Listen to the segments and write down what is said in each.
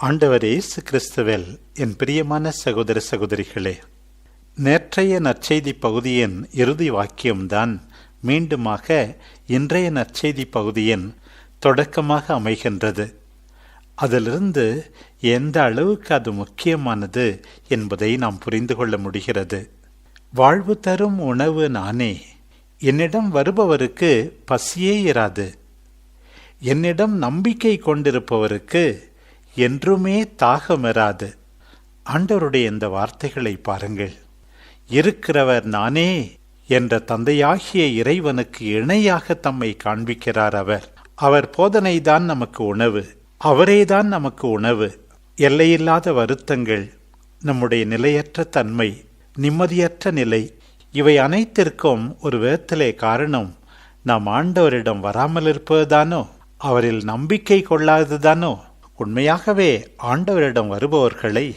ஆண்டவர் இயேசு கிறிஸ்துவில் என் பிரியமான சகோதர சகோதரிகளே நேற்றைய நற்செய்தி பகுதியின் இறுதி வாக்கியம்தான் மீண்டுமாக இன்றைய நற்செய்தி பகுதியின் தொடக்கமாக அமைகின்றது. அதிலிருந்து எந்த அளவுக்கு அது முக்கியமானது என்பதை நாம் புரிந்து கொள்ள முடிகிறது. வாழ்வு தரும் உணவு நானே என்னிடம் வருபவருக்கு பசியே இராது. என்னிடம் நம்பிக்கை கொண்டிருப்பவருக்கு என்றுமே தாகமிராது ஆண்டவருடைய இந்த வார்த்தைகளை பாருங்கள். இருக்கிறவர் நானே என்ற தந்தையாகிய இறைவனுக்கு இணையாக தம்மை காண்பிக்கிறார் அவர். அவர் போதனைதான் நமக்கு உணவு. அவரேதான் நமக்கு உணவு. எல்லையில்லாத வருத்தங்கள் நம்முடைய நிலையற்ற தன்மை நிம்மதியற்ற நிலை இவை அனைத்திற்கும் ஒரு விதத்திலே காரணம். நாம் ஆண்டவரிடம் வராமல் இருப்பதுதானோ? அவரில் நம்பிக்கை கொள்ளாததுதானோ? உண்மையாகவே ஆண்டவரிடம் வருபவர்களை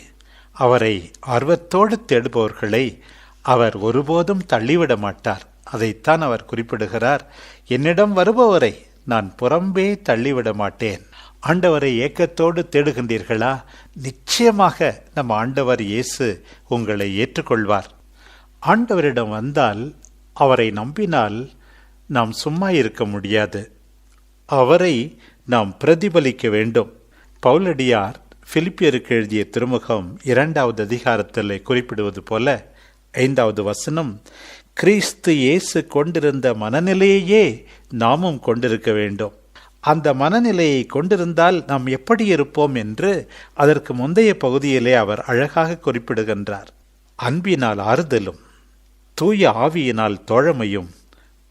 அவரை ஆர்வத்தோடு தேடுபவர்களை அவர் ஒருபோதும் தள்ளிவிட மாட்டார். அதைத்தான் அவர் குறிப்பிடுகிறார். என்னிடம் வருபவரை நான் புறம்பே தள்ளிவிட மாட்டேன். ஆண்டவரை ஏக்கத்தோடு தேடுகின்றீர்களா? நிச்சயமாக நம் ஆண்டவர் இயேசு உங்களை ஏற்றுக்கொள்வார். ஆண்டவரிடம் வந்தால் அவரை நம்பினால் நாம் சும்மா இருக்க முடியாது. அவரை நாம் பிரதிபலிக்க வேண்டும். பவுலடியார் பிலிப்பியருக்கு எழுதிய திருமுகம் இரண்டாவது அதிகாரத்தில் குறிப்பிடுவது போல ஐந்தாவது வசனம் கிறிஸ்து இயேசு கொண்டிருந்த மனநிலையையே நாமும் கொண்டிருக்க வேண்டும். அந்த மனநிலையை கொண்டிருந்தால் நாம் எப்படி இருப்போம்? என்று அதற்கு முந்தைய பகுதியிலே அவர் அழகாக குறிப்பிடுகின்றார். அன்பினால் ஆறுதலும் தூய ஆவியினால் தோழமையும்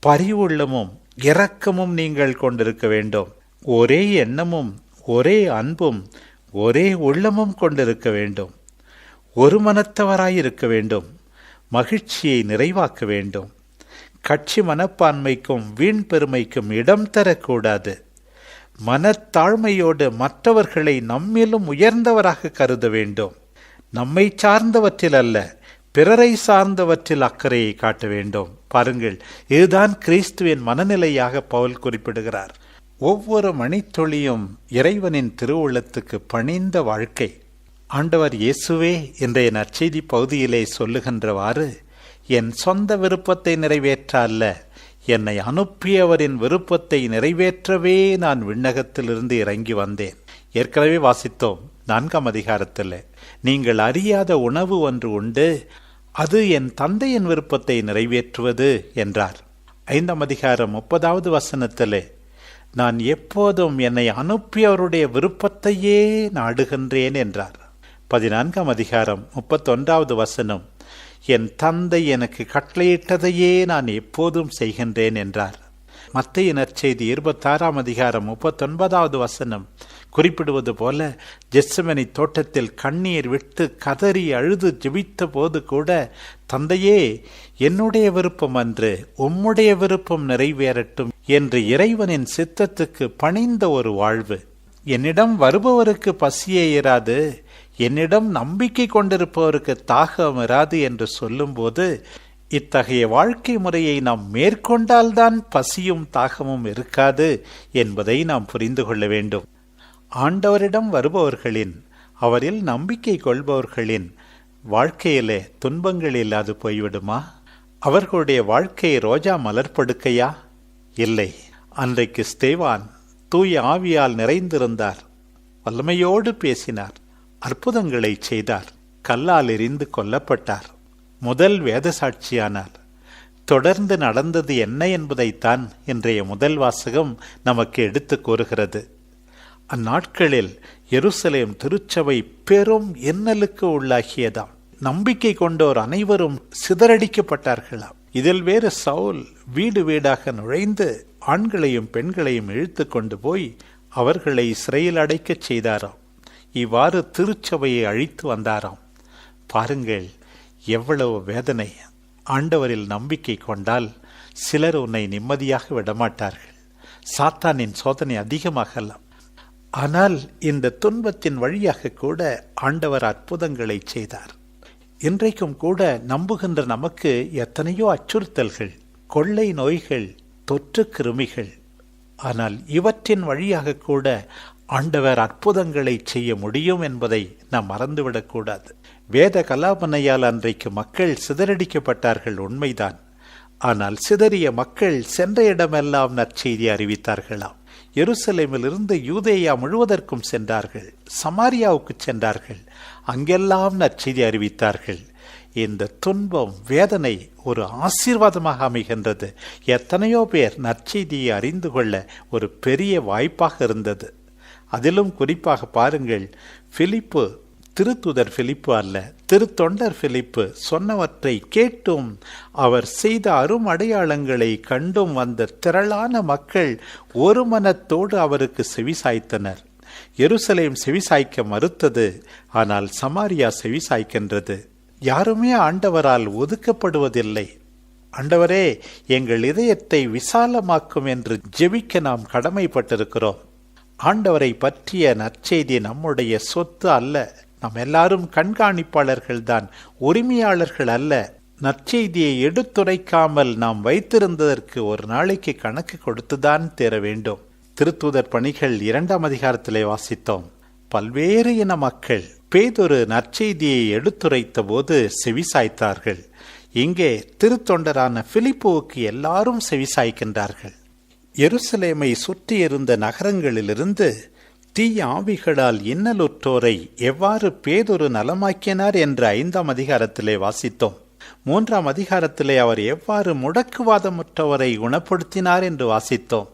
பரிவுள்ளமும் இரக்கமும் நீங்கள் கொண்டிருக்க வேண்டும். ஒரே எண்ணமும் ஒரே அன்பும் ஒரே உள்ளமும் கொண்டிருக்க வேண்டும். ஒரு மனத்தவராயிருக்க வேண்டும். மகிழ்ச்சியை நிறைவாக்க வேண்டும். கட்சி மனப்பான்மைக்கும் வீண் பெருமைக்கும் இடம் தரக்கூடாது. மனத்தாழ்மையோடு மற்றவர்களை நம்மிலும் உயர்ந்தவராக கருத வேண்டும். நம்மை சார்ந்தவற்றில் அல்ல பிறரை சார்ந்தவற்றில் அக்கறையை காட்ட வேண்டும். பாருங்கள் இதுதான் கிறிஸ்துவின் மனநிலையாக பவுல் குறிப்பிடுகிறார். ஒவ்வொரு மணித்துளியும் இறைவனின் திருவுள்ளத்துக்கு பணிந்த வாழ்க்கை. ஆண்டவர் இயேசுவே இன்றைய நற்செய்தி பகுதியிலே சொல்லுகின்றவாறு என் சொந்த விருப்பத்தை நிறைவேற்ற அல்ல என்னை அனுப்பியவரின் விருப்பத்தை நிறைவேற்றவே நான் விண்ணகத்திலிருந்து இறங்கி வந்தேன். ஏற்கனவே வாசித்தோம் நான்காம் அதிகாரத்தில் நீங்கள் அறியாத உணவு ஒன்று உண்டு அது என் தந்தையின் விருப்பத்தை நிறைவேற்றுவது என்றார். ஐந்தாம் அதிகாரம் முப்பதாவது வசனத்திலே நான் எப்போதும் என்னை அனுப்பியவருடைய விருப்பத்தையே நாடுகின்றேன் என்றார். பதினான்காம் அதிகாரம் முப்பத்தொன்றாவது வசனம் என் தந்தை எனக்கு கட்டளையிட்டதையே நான் எப்போதும் செய்கின்றேன் என்றார். மத்திய நற்செய்தி இருபத்தாறாம் அதிகாரம் முப்பத்தொன்பதாவது வசனம் குறிப்பிடுவது போல ஜெஸ்ஸமனி தோட்டத்தில் கண்ணீர் விட்டு கதறி அழுது ஜெபித்த போது கூட தந்தையே என்னுடைய விருப்பம் அன்று உம்முடைய விருப்பம் நிறைவேறட்டும் என்று இறைவனின் சித்தத்துக்கு பணிந்த ஒரு வாழ்வு. என்னிடம் வருபவருக்கு பசியே இராது என்னிடம் நம்பிக்கை கொண்டிருப்பவருக்கு தாகம் இராது என்று சொல்லும்போது இத்தகைய வாழ்க்கை முறையை நாம் மேற்கொண்டால்தான் பசியும் தாகமும் இருக்காது என்பதை நாம் புரிந்து கொள்ள வேண்டும். ஆண்டவரிடம் வருபவர்களின் அவரில் நம்பிக்கை கொள்பவர்களின் வாழ்க்கையிலே துன்பங்கள் இல்லாது போய்விடுமா? அவர்களுடைய வாழ்க்கை ரோஜா மலர்படுக்கையா இல்லை. அன்றைக்கு ஸ்தேவான் தூய ஆவியால் நிறைந்திருந்தார். வல்லமையோடு பேசினார். அற்புதங்களை செய்தார். கல்லால் எரிந்து கொல்லப்பட்டார். முதல் வேத சாட்சியானார் தொடர்ந்து நடந்தது என்ன என்பதைத்தான் இன்றைய முதல் வாசகம் நமக்கு எடுத்து கூறுகிறது. அந்நாட்களில் எருசலேம் திருச்சபை பெரும் இன்னலுக்கு உள்ளாகியதாம். நம்பிக்கை கொண்டோர் அனைவரும் சிதறடிக்கப்பட்டார்களாம். இதில் வேறு சவுல் வீடு வீடாக நுழைந்து ஆண்களையும் பெண்களையும் இழுத்து கொண்டு போய் அவர்களை சிறையில் அடைக்கச் செய்தாராம். இவ்வாறு திருச்சபையை அழித்து வந்தாராம். பாருங்கள் எவ்வளவு வேதனை. ஆண்டவரில் நம்பிக்கை கொண்டால் சிலர் உன்னை நிம்மதியாக விடமாட்டார்கள். சாத்தானின் சோதனை அதிகமாகலாம். ஆனால் இந்த துன்பத்தின் வழியாக கூட ஆண்டவர் அற்புதங்களை செய்தார். இன்றைக்கும் கூட நம்புகின்ற நமக்கு எத்தனையோ அச்சுறுத்தல்கள் கொள்ளை நோய்கள் தொற்று கிருமிகள். ஆனால் இவற்றின் வழியாக கூட ஆண்டவர் அற்புதங்களை செய்ய முடியும் என்பதை நாம் மறந்துவிடக்கூடாது வேத கலாபனையால் அன்றைக்கு மக்கள் சிதறடிக்கப்பட்டார்கள் உண்மைதான். ஆனால் சிதறிய மக்கள் சென்ற இடமெல்லாம் நற்செய்தி அறிவித்தார்களாம். எருசலேமிலிருந்து யூதேயா முழுவதற்கும் சென்றார்கள். சமாரியாவுக்கு சென்றார்கள். அங்கெல்லாம் நற்செய்தி அறிவித்தார்கள். இந்த துன்பம் வேதனை ஒரு ஆசீர்வாதமாக அமைகின்றது. எத்தனையோ பேர் நற்செய்தியை அறிந்து கொள்ள ஒரு பெரிய வாய்ப்பாக இருந்தது. அதிலும் குறிப்பாக பாருங்கள் பிலிப்பு திருத்துதர் பிலிப்பு அல்ல திருத்தொண்டர் பிலிப்பு சொன்னவற்றை கேட்டும். அவர் செய்த அரும் அடையாளங்களை கண்டும் வந்த திரளான மக்கள் ஒரு மனத்தோடு அவருக்கு செவிசாய்த்தனர் எருசலேம் செவிசாய்க்க மறுத்தது ஆனால் சமாரியா செவிசாய்க்கின்றது யாருமே ஆண்டவரால் ஒதுக்கப்படுவதில்லை. ஆண்டவரே எங்கள் இதயத்தை விசாலமாக்கும் என்று ஜெபிக்க நாம் கடமைப்பட்டிருக்கிறோம். ஆண்டவரை பற்றிய நற்செய்தி நம்முடைய சொத்து அல்ல. நாம் எல்லாரும் கண்காணிப்பாளர்கள் தான் உரிமையாளர்கள் அல்ல. நற்செய்தியை எடுத்துரைக்காமல் நாம் வைத்திருந்ததற்கு ஒரு நாளைக்கு கணக்கு கொடுத்துதான் தேர வேண்டும். திருத்தூதர் பணிகள் இரண்டாம் அதிகாரத்திலே வாசித்தோம். பல்வேறு இன மக்கள் பேதொரு நற்செய்தியை எடுத்துரைத்த போது செவிசாய்த்தார்கள். இங்கே திருத்தொண்டரான பிலிப்புவுக்கு எல்லாரும் செவிசாய்க்கின்றார்கள். எருசலேமை சுற்றியிருந்த நகரங்களிலிருந்து தீயாவிகளால் இன்னலுற்றோரை எவ்வாறு பேதொரு நலமாக்கினார் என்று ஐந்தாம் அதிகாரத்திலே வாசித்தோம். மூன்றாம் அதிகாரத்திலே அவர் எவ்வாறு முடக்குவாதமுற்றவரை குணப்படுத்தினார் என்று வாசித்தோம்.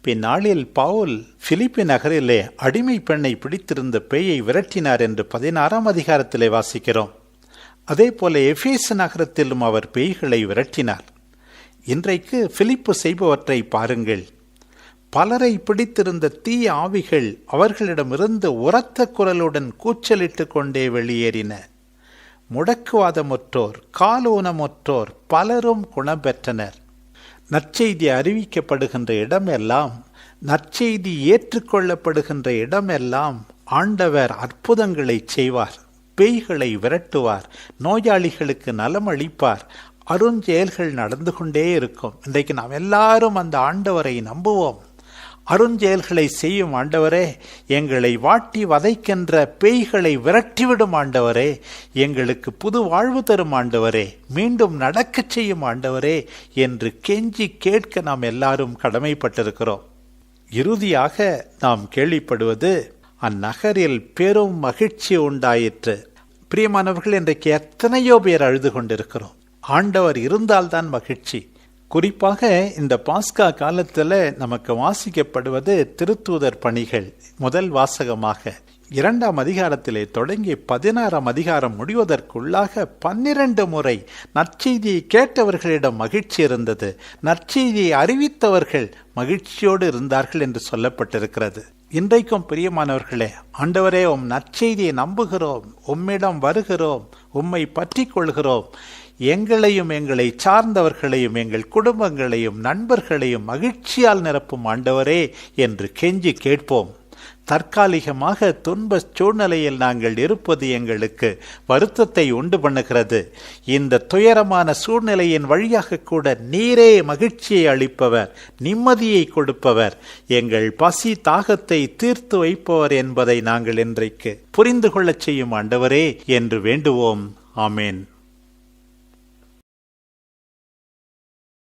பின்னாளில் பவுல் பிலிப்பி நகரிலே அடிமை பெண்ணை பிடித்திருந்த பேயை விரட்டினார் என்று பதினாறாம் அதிகாரத்திலே வாசிக்கிறோம். அதே போல எஃபேசு நகரத்திலும் அவர் பேய்களை விரட்டினார். இன்றைக்கு பிலிப்பு செய்பவற்றை பாருங்கள். பலரை பிடித்திருந்த தீய ஆவிகள் அவர்களிடமிருந்து உரத்த குரலுடன் கூச்சலிட்டு கொண்டே வெளியேறின. முடக்குவாதமற்றோர் காலோனமற்றோர் பலரும் குணம் பெற்றனர் நற்செய்தி அறிவிக்கப்படுகின்ற இடமெல்லாம் நற்செய்தி ஏற்றுக்கொள்ளப்படுகின்ற இடமெல்லாம் ஆண்டவர் அற்புதங்களை செய்வார். பேய்களை விரட்டுவார் நோயாளிகளுக்கு நலம் அளிப்பார் அருஞ்செயல்கள் நடந்து கொண்டே இருக்கும். இன்றைக்கு நாம் எல்லாரும் அந்த ஆண்டவரை நம்புவோம். அருஞ்செயல்களை செய்யும் ஆண்டவரே எங்களை வாட்டி வதைக்கின்ற பேய்களை விரட்டிவிடும் ஆண்டவரே எங்களுக்கு புது வாழ்வு தரும் ஆண்டவரே மீண்டும் நடக்கச் செய்யும் ஆண்டவரே என்று கெஞ்சி கேட்க நாம் எல்லாரும் கடமைப்பட்டிருக்கிறோம். இறுதியாக நாம் கேள்விப்படுவது அந்நகரில் பெரும் மகிழ்ச்சி உண்டாயிற்று. பிரியமானவர்கள் இன்றைக்கு எத்தனையோ பேர் அழுது கொண்டிருக்கிறோம். ஆண்டவர் இருந்தால்தான் மகிழ்ச்சி. குறிப்பாக இந்த பாஸ்கா காலத்தில் நமக்கு வாசிக்கப்படுவது திருத்தூதர் பணிகள் முதல் வாசகமாக. இரண்டாம் அதிகாரத்திலே தொடங்கி பதினாறாம் அதிகாரம் முடிவதற்குள்ளாக பன்னிரண்டு முறை நற்செய்தியை கேட்டவர்களிடம் மகிழ்ச்சி இருந்தது. நற்செய்தியை அறிவித்தவர்கள் மகிழ்ச்சியோடு இருந்தார்கள் என்று சொல்லப்பட்டிருக்கிறது. இன்றைக்கும் பிரியமானவர்களே ஆண்டவரே உம் நற்செய்தியை நம்புகிறோம் உம்மிடம் வருகிறோம் உம்மை பற்றி கொள்கிறோம். எங்களையும் எங்களை சார்ந்தவர்களையும் எங்கள் குடும்பங்களையும் நண்பர்களையும் மகிழ்ச்சியால் நிரப்பும் ஆண்டவரே என்று கெஞ்சி கேட்போம். தற்காலிகமாக துன்ப சூழ்நிலையில் நாங்கள் இருப்பது எங்களுக்கு வருத்தத்தை உண்டு பண்ணுகிறது. இந்த துயரமான சூழ்நிலையின் வழியாக கூட நீரே மகிழ்ச்சியை அளிப்பவர் நிம்மதியை கொடுப்பவர். எங்கள் பசி தாகத்தை தீர்த்து வைப்பவர் என்பதை நாங்கள் இன்றைக்கு புரிந்து கொள்ளச் செய்யும் ஆண்டவரே என்று வேண்டுவோம். ஆமேன்.